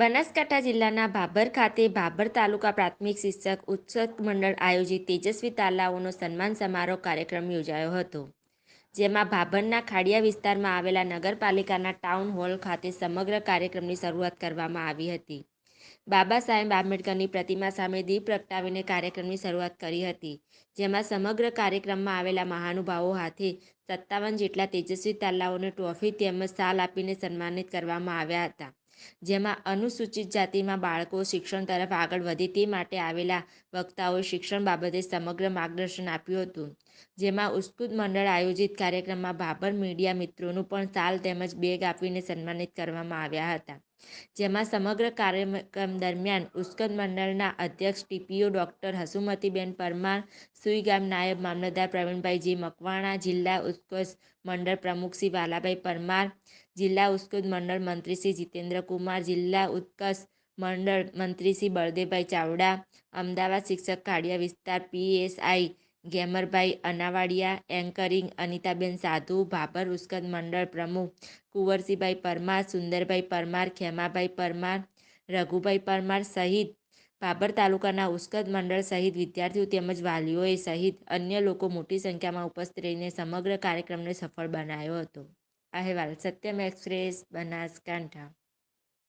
બનાસકાંઠા જિલ્લાના ભાભર ખાતે ભાભર તાલુકા પ્રાથમિક શિક્ષક ઉત્સવ મંડળ આયોજિત તેજસ્વી તાલાઓનો સન્માન સમારોહ કાર્યક્રમ યોજાયો હતો, જેમાં ભાભરના ખાડિયા વિસ્તારમાં આવેલા નગરપાલિકાના ટાઉન હોલ ખાતે સમગ્ર કાર્યક્રમની શરૂઆત કરવામાં આવી હતી. બાબા સાહેબ આંબેડકરની પ્રતિમા સામે દીપ પ્રગટાવીને કાર્યક્રમની શરૂઆત કરી હતી, જેમાં સમગ્ર કાર્યક્રમમાં આવેલા મહાનુભાવો હાથે સત્તાવન જેટલા તેજસ્વી તાલાઓને ટ્રોફી તેમજ શાલ આપીને સન્માનિત કરવામાં આવ્યા હતા. જેમાં અનુસૂચિત જાતિમાં બાળકો શિક્ષણ તરફ આગળ વધે તે માટે આવેલા વક્તાઓએ શિક્ષણ બાબતે સમગ્ર માર્ગદર્શન આપ્યું હતું. જેમાં ઉસ્કુદ મંડળ આયોજિત કાર્યક્રમમાં ભાભર મીડિયા મિત્રોનું પણ સાલ તેમજ બેગ આપીને સન્માનિત કરવામાં આવ્યા હતા. જેમાં સમગ્ર કાર્યક્રમ દરમિયાન ઉસ્કદ મંડળના અધ્યક્ષ ટીપીઓ ડોક્ટર હસુમતીબેન પરમાર સુઈગામ નાયબ મામલતદાર પ્રવીણભાઈ જી મકવાણા, જિલ્લા ઉત્કર્ષ મંડળ પ્રમુખ શ્રી વાલાભાઈ પરમાર, જિલ્લા ઉસ્કુદ મંડળ મંત્રી શ્રી જીતેન્દ્રકુમાર, જિલ્લા ઉત્કર્ષ મંડળ મંત્રી શ્રી બળદેવભાઈ ચાવડા, અમદાવાદ શિક્ષક કાળિયા વિસ્તાર પીએસઆઈ ગેમરભાઈ અનાવાડિયા, એન્કરિંગ અનિતાબેન સાધુ, ભાભર ઉસ્કદ મંડળ પ્રમુખ, કુંવરજીભાઈ પરમાર, સુંદરભાઈ પરમાર, ખેમાભાઈ પરમાર, રઘુભાઈ પરમાર સહિત ભાભર તાલુકાના ઉસ્કદ મંડળ સહિત વિદ્યાર્થીઓ તેમજ વાલીઓએ સહિત અન્ય લોકો મોટી સંખ્યામાં ઉપસ્થિત રહીને સમગ્ર કાર્યક્રમને સફળ બનાવ્યો હતો. અહેવાલ, સત્યમ એક્સપ્રેસ, બનાસકાંઠા.